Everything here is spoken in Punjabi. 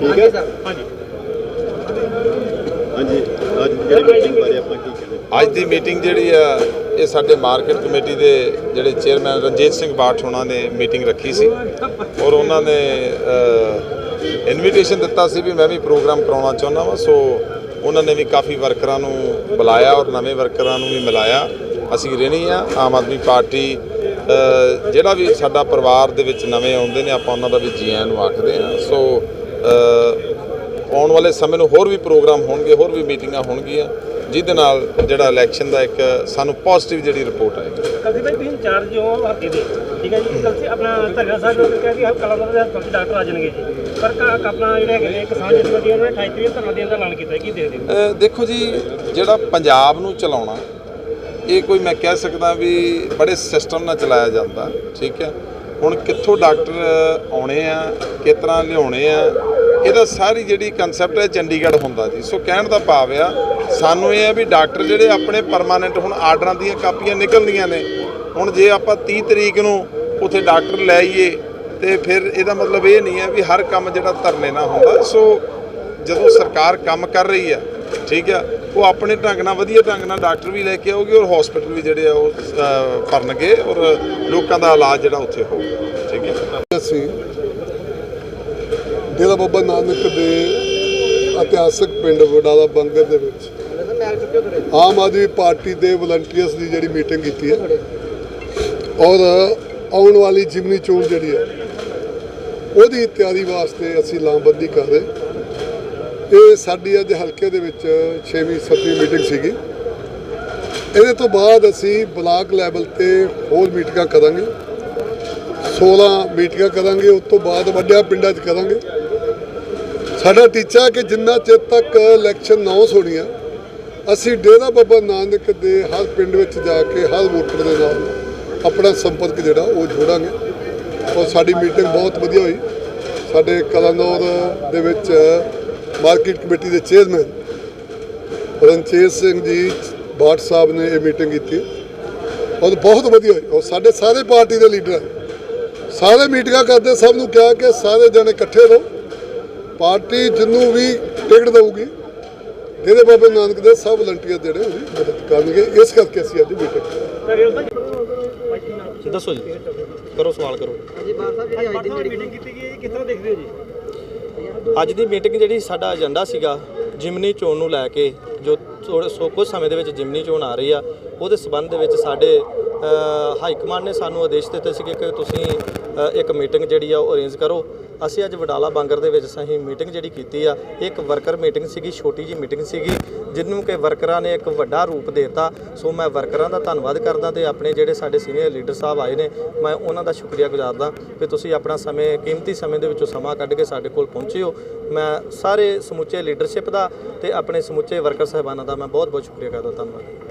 ਠੀਕ ਹੈ ਹਾਂਜੀ ਹਾਂਜੀ। ਅੱਜ ਜਿਹੜੀ ਮੀਟਿੰਗ ਬਾਰੇ ਆਪਾਂ ਕੀ ਕਹਿਣਾ ਅੱਜ ਦੀ ਮੀਟਿੰਗ ਜਿਹੜੀ ਆ ਇਹ ਸਾਡੇ ਮਾਰਕੀਟ ਕਮੇਟੀ ਦੇ ਜਿਹੜੇ ਚੇਅਰਮੈਨ ਰਣਜੀਤ ਸਿੰਘ ਬਾਠ ਉਹਨਾਂ ਨੇ ਮੀਟਿੰਗ ਰੱਖੀ ਸੀ। ਔਰ ਉਹਨਾਂ ਨੇ ਇਨਵੀਟੇਸ਼ਨ ਦਿੱਤਾ ਸੀ ਵੀ ਮੈਂ ਵੀ ਪ੍ਰੋਗਰਾਮ ਕਰਾਉਣਾ ਚਾਹੁੰਦਾ ਵਾਂ ਸੋ ਉਹਨਾਂ ਨੇ ਵੀ ਕਾਫੀ ਵਰਕਰਾਂ ਨੂੰ ਬੁਲਾਇਆ ਔਰ ਨਵੇਂ ਵਰਕਰਾਂ ਨੂੰ ਵੀ ਮਿਲਾਇਆ। ਅਸੀਂ ਰਹਿਣੀ ਆ ਆਮ ਆਦਮੀ ਪਾਰਟੀ ਜਿਹੜਾ ਵੀ ਸਾਡਾ ਪਰਿਵਾਰ ਦੇ ਵਿੱਚ ਨਵੇਂ ਆਉਂਦੇ ਨੇ ਆਪਾਂ ਉਹਨਾਂ ਦਾ ਵੀ ਜੀ ਆਇਆਂ ਨੂੰ ਆਖਦੇ ਆ। ਸੋ ਆਉਣ ਵਾਲੇ ਸਮੇਂ ਨੂੰ ਹੋਰ ਵੀ ਪ੍ਰੋਗਰਾਮ ਹੋਣਗੇ ਹੋਰ ਵੀ ਮੀਟਿੰਗਾਂ ਹੋਣਗੀਆਂ ਜਿਹਦੇ ਨਾਲ ਜਿਹੜਾ ਇਲੈਕਸ਼ਨ ਦਾ ਇੱਕ ਸਾਨੂੰ ਪੋਜ਼ਿਟਿਵ ਜਿਹੜੀ ਰਿਪੋਰਟ ਆਏਗੀ। ਕਲਸੀ ਭਾਈ ਤੁਸੀਂ ਇੰਚਾਰਜ ਹੋ ਹਲਕੇ ਦੇ ਠੀਕ ਹੈ ਜੀ? ਕਲਸੀ ਆਪਣਾ ਧਰਨਾ ਸਾਹਿਬ ਨੇ ਕਿਹਾ ਕਿ ਕਲੰਦਰ ਦੇ ਹਸਪਤਾਲ 'ਚ ਡਾਕਟਰ ਆ ਜਾਣਗੇ ਜੀ। ਪਰ ਕ- ਆਪਣਾ ਜਿਹੜੇ ਹੈਗੇ ਨੇ ਕਿਸਾਨ ਜਥੇਬੰਦੀਆਂ ਨੇ 28 ਤਰੀਕ ਧਰਨਾ ਦੇਣ ਦਾ ਐਲਾਨ ਕੀਤਾ। ਕੀ ਹੋ? ਅ, ਦੇਖੋ ਜੀ ਜਿਹੜਾ ਪੰਜਾਬ ਨੂੰ ਚਲਾਉਣਾ ਇਹ ਕੋਈ ਮੈਂ ਕਹਿ ਸਕਦਾ ਵੀ ਬੜੇ ਸਿਸਟਮ ਨਾਲ ਚਲਾਇਆ ਜਾਂਦਾ ਠੀਕ ਹੈ? ਹੁਣ ਕਿੱਥੋਂ ਡਾਕਟਰ ਆਉਣੇ ਆ ਕਿਸ ਤਰ੍ਹਾਂ ਲਿਆਉਣੇ ਆ ਇਹਦਾ ਸਾਰੀ ਜਿਹੜੀ ਕਨਸੈਪਟ ਹੈ ਚੰਡੀਗੜ੍ਹ ਹੁੰਦਾ ਜੀ। ਸੋ ਕਹਿਣ ਦਾ ਭਾਵ ਆ ਸਾਨੂੰ ਇਹ ਆ ਵੀ ਡਾਕਟਰ ਜਿਹੜੇ ਆਪਣੇ ਪਰਮਾਨੈਂਟ ਹੁਣ ਆਰਡਰਾਂ ਦੀਆਂ ਕਾਪੀਆਂ ਨਿਕਲਦੀਆਂ ਨੇ ਹੁਣ ਜੇ ਆਪਾਂ 30 ਤਰੀਕ ਨੂੰ ਉੱਥੇ ਡਾਕਟਰ ਲੈ ਆਈਏ ਤੇ ਫਿਰ ਇਹਦਾ ਮਤਲਬ ਇਹ ਨਹੀਂ ਹੈ ਵੀ ਹਰ ਕੰਮ ਜਿਹੜਾ ਧਰਨੇ ਨਾਲ ਹੁੰਦਾ। ਸੋ ਜਦੋਂ ਸਰਕਾਰ ਕੰਮ ਕਰ ਰਹੀ ਆ ਠੀਕ ਆ ਉਹ ਆਪਣੇ ਢੰਗ ਨਾਲ ਵਧੀਆ ਢੰਗ ਨਾਲ ਡਾਕਟਰ ਵੀ ਲੈ ਕੇ ਆਉਗੀ ਔਰ ਹਸਪੀਟਲ ਵੀ ਜਿਹੜੇ ਆ ਉਹ ਅ, ਕਰਨਗੇ ਔਰ ਲੋਕਾਂ ਦਾ ਇਲਾਜ ਜਿਹੜਾ ਉੱਥੇ ਹੋਊਗਾ ਠੀਕ ਹੈ ਅਸੀਂ ਡੇਰਾ ਬਾਬਾ ਨਾਨਕ ਦੇ ਇਤਿਹਾਸਕ ਪਿੰਡ ਵਡਾਲਾ ਬੰਗਰ ਦੇ ਵਿੱਚ। ਆਮ ਆਦਮੀ ਪਾਰਟੀ ਦੇ ਵਲੰਟੀਅਰਸ ਦੀ ਜਿਹੜੀ ਮੀਟਿੰਗ ਕੀਤੀ ਹੈ। ਔਰ ਆਉਣ ਵਾਲੀ ਜਿਮਨੀ ਚੋਣ ਜਿਹੜੀ ਹੈ, ਉਹਦੀ ਤਿਆਰੀ ਵਾਸਤੇ ਅਸੀਂ ਲਾਮਬੰਦੀ ਕਰ ਰਹੇ ਇਹ ਸਾਡੀ ਅੱਜ ਹਲਕੇ ਦੇ ਵਿੱਚ 6ਵੀਂ 7ਵੀਂ ਮੀਟਿੰਗ ਸੀਗੀ। ਇਹਦੇ ਤੋਂ ਬਾਅਦ ਅਸੀਂ ਬਲਾਕ ਲੈਵਲ ਤੇ ਹੋਰ ਮੀਟਿੰਗਾਂ ਕਰਾਂਗੇ। 16 ਮੀਟਿੰਗਾਂ ਕਰਾਂਗੇ, ਉਸ ਤੋਂ ਬਾਅਦ ਵੱਡਿਆਂ ਪਿੰਡਾਂ 'ਚ ਕਰਾਂਗੇ। ਸਾਡਾ ਟੀਚਾ ਕਿ ਜਿੰਨਾ ਚਿਰ ਤੱਕ ਇਲੈਕਸ਼ਨ ਨਾ ਹੋਣੀ ਆ ਅਸੀਂ ਡੇਰਾ ਬਾਬਾ ਨਾਨਕ ਦੇ ਹਰ ਪਿੰਡ ਵਿੱਚ ਜਾ ਕੇ ਹਰ ਵੋਟਰ ਦੇ ਨਾਲ ਆਪਣਾ ਸੰਪਰਕ ਜਿਹੜਾ, ਉਹ ਜੋੜਾਂਗੇ। ਔਰ ਸਾਡੀ ਮੀਟਿੰਗ ਬਹੁਤ ਵਧੀਆ ਹੋਈ। ਸਾਡੇ ਕਲਾਨੌਰ ਦੇ ਵਿੱਚ ਮਾਰਕੀਟ ਕਮੇਟੀ ਦੇ ਚੇਅਰਮੈਨ ਰਣਚੇਤ ਸਿੰਘ ਜੀ ਬਾਟ ਸਾਹਿਬ ਨੇ ਇਹ ਮੀਟਿੰਗ ਕੀਤੀ। ਔਰ ਬਹੁਤ ਵਧੀਆ ਹੋਈ। ਔਰ ਸਾਡੇ ਸਾਰੇ ਪਾਰਟੀ ਦੇ ਲੀਡਰ ਆਏ ਸਾਰੇ ਮੀਟਿੰਗਾਂ ਕਰਦੇ, ਸਭ ਨੂੰ ਕਿਹਾ ਕਿ ਸਾਰੇ ਜਣੇ ਇਕੱਠੇ ਰਹੋ। ਪਾਰਟੀ ਜਿਹਨੂੰ ਵੀ ਟਿਕਟ ਦਊਗੀ ਇਹਦੇ ਬਾਬੇ ਨਾਨਕ ਦੇ ਸਭ ਵਲੰਟੀਅਰ ਜਿਹੜੇ ਉਹਦੀ ਮਦਦ ਕਰਨਗੇ। ਇਸ ਕਰਕੇ ਅਸੀਂ ਅੱਜ ਮੀਟਿੰਗ ਦੱਸੋ ਜੀ ਕਰੋ ਸਵਾਲ ਕਰੋ। ਮੀਟਿੰਗ ਕੀਤੀ ਗਈ ਹੈ ਜੀ ਕਿਸ ਤਰ੍ਹਾਂ ਦੇਖਦੇ ਹੋ ਜੀ? ਅੱਜ ਦੀ ਮੀਟਿੰਗ ਜਿਹੜੀ ਸਾਡਾ ਏਜੰਡਾ ਸੀਗਾ ਜਿਮਨੀ ਚੋਣ ਨੂੰ ਲੈ ਕੇ ਜੋ ਥੋੜੇ ਸੋ ਕੁਝ ਸਮੇਂ ਦੇ ਵਿੱਚ ਜਿਮਨੀ ਚੋਣ ਆ ਰਹੀ ਆ ਉਹਦੇ ਸਬੰਧ ਦੇ ਵਿੱਚ ਸਾਡੇ ਅ, ਹਾਈ ਕਮਾਂਡ ਨੇ ਸਾਨੂੰ ਆਦੇਸ਼ ਦਿੱਤੇ ਸੀਗੇ ਕਿ ਤੁਸੀਂ ਇੱਕ ਮੀਟਿੰਗ ਜਿਹੜੀ ਆ ਉਹ ਅਰੇਂਜ ਕਰੋ। ਅਸੀਂ ਅੱਜ ਵਡਾਲਾ ਬਾਂਗਰ ਦੇ ਵਿੱਚ ਅਸੀਂ ਮੀਟਿੰਗ ਜਿਹੜੀ ਕੀਤੀ ਆ ਇੱਕ ਵਰਕਰ ਮੀਟਿੰਗ ਸੀਗੀ ਛੋਟੀ ਜੀ ਮੀਟਿੰਗ ਸੀਗੀ ਜਿਹਨੂੰ ਕਿ ਵਰਕਰਾਂ ਨੇ ਇੱਕ ਵੱਡਾ ਰੂਪ ਦਿੱਤਾ। ਸੋ ਮੈਂ ਵਰਕਰਾਂ ਦਾ ਧੰਨਵਾਦ ਕਰਦਾ ਤੇ ਆਪਣੇ ਜਿਹੜੇ ਸਾਡੇ ਸੀਨੀਅਰ ਲੀਡਰ ਸਾਹਿਬ ਆਏ ਨੇ ਮੈਂ ਉਹਨਾਂ ਦਾ ਸ਼ੁਕਰੀਆ ਗੁਜ਼ਾਰਦਾ ਕਿ ਤੁਸੀਂ ਆਪਣਾ ਸਮੇਂ ਕੀਮਤੀ ਸਮੇਂ ਦੇ ਵਿੱਚੋਂ ਸਮਾਂ ਕੱਢ ਕੇ ਸਾਡੇ ਕੋਲ ਪਹੁੰਚੇ ਹੋ। ਮੈਂ ਸਾਰੇ ਸਮੁੱਚੇ ਲੀਡਰਸ਼ਿਪ ਦਾ ਤੇ ਆਪਣੇ ਸਮੁੱਚੇ ਵਰਕਰ ਸਾਹਿਬਾਨਾਂ ਦਾ ਮੈਂ ਬਹੁਤ ਬਹੁਤ ਸ਼ੁਕਰੀਆ ਕਰਦਾ ਧੰਨਵਾਦ।